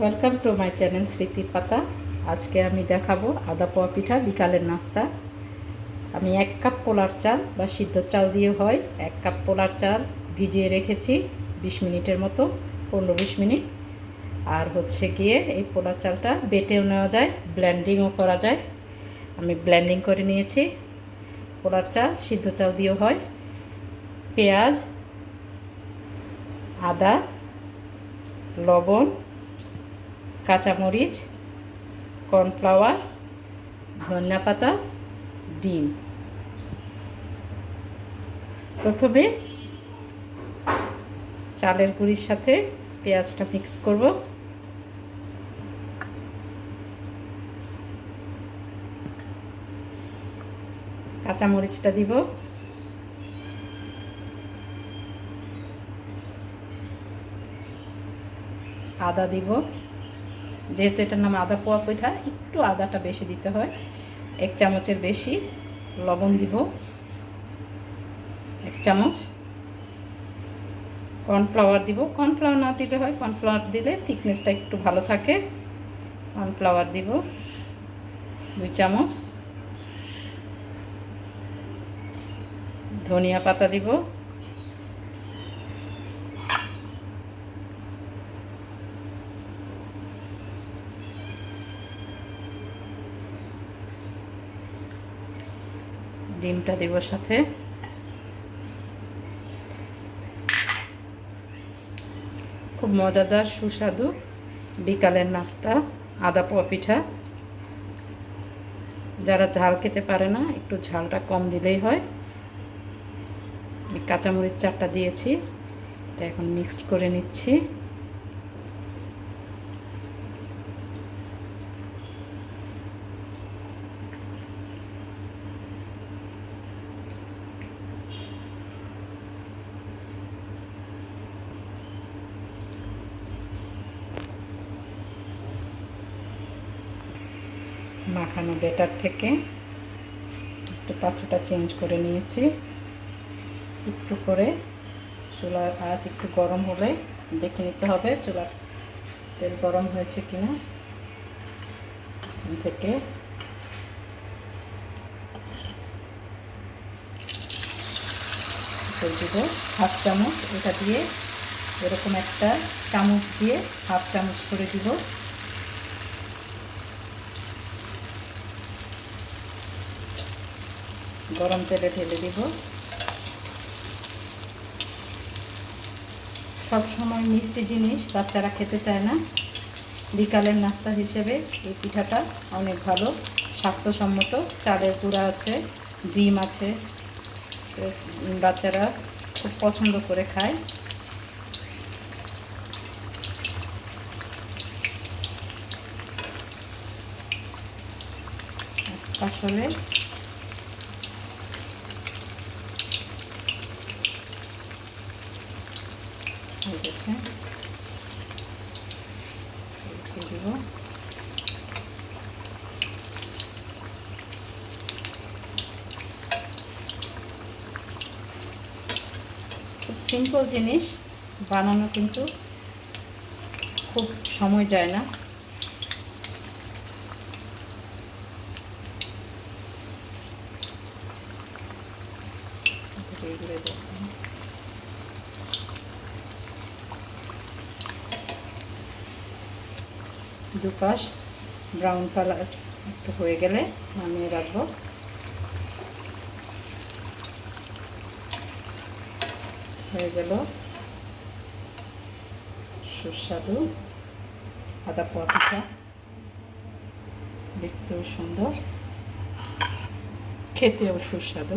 Welcome to my channel স্মৃতির পাতা আজকে আমি দেখাবো আদা পোয়া পিঠা বিকালের নাস্তা। আমি এক কাপ পোলার চাল বা সিদ্ধ চাল দিয়ে হয়। এক কাপ পোলার চাল ভিজিয়ে রেখেছি বিশ মিনিটের মতো, পনেরো বিশ মিনিট। আর হচ্ছে গিয়ে এই পোলার চালটা বেটেও নেওয়া যায় ব্ল্যান্ডিংও করা যায়। আমি ব্ল্যান্ডিং করে নিয়েছি। পোলার চাল, সিদ্ধ চাল দিয়েও হয়। পেঁয়াজ, আদা, লবণ কাঁচামরিচ, কর্নফ্লাওয়ার ধনিয়া পাতা ডিম। প্রথমে চালের গুঁড়ির সাথে পেঁয়াজটা মিক্স করব। কাঁচামরিচটা দিব। আদা দিব। যেহেতু এটার নাম আদা পোয়া পিঠা, একটু আদাটা বেশি দিতে হয়। এক চামচের বেশি লবণ দিব। এক চামচ কর্নফ্লাওয়ার দিব। কর্নফ্লাওয়ার না দিলে হয়, কর্নফ্লাওয়ার দিলে থিকনেসটা একটু ভালো থাকে। কর্নফ্লাওয়ার দিব দুই চামচ। ধনিয়া পাতা দিব। ডিমটা দেব সাথে। খুব মজাদার, সুস্বাদু, বিকালের নাস্তা, আদা পোয়া পিঠা। যারা ঝাল খেতে পারে না, একটু ঝালটা কম দিলেই হয়। কাঁচামরিচ চারটা দিয়েছি, এটা এখন মিক্সড করে নিচ্ছি। মাখানো বেটার থেকে। একটু পাত্রটা চেঞ্জ করে নিয়েছি। একটু করে চুলার আজ একটু গরম হলে দেখে নিতে হবে চুলার তেল গরম হয়েছে কিনা। থেকে দিব হাফ চামচ। এটা দিয়ে এরকম একটা চামচ দিয়ে হাফ চামচ করে দিব। গরম তেলে ঢেলে দিব। সব সময় মিষ্টি জিনিস বাচ্চারা খেতে চায় না। বিকালের নাস্তা হিসেবে এই পিঠাটা অনেক ভালো, স্বাস্থ্যসম্মত। চালের গুঁড়া আছে, ডিম আছে বাচ্চারা খুব পছন্দ করে খায়। আসলে হয়ে গেছে দিব খুব সিম্পল জিনিস বানানো কিন্তু খুব সময় যায় না। এগুলো দেখুন দুপাশ ব্রাউন কালার একটু হয়ে গেলে নামিয়ে রাখব। হয়ে গেল সুস্বাদু আদা পোয়া দেখতেও সুন্দর, খেতেও সুস্বাদু।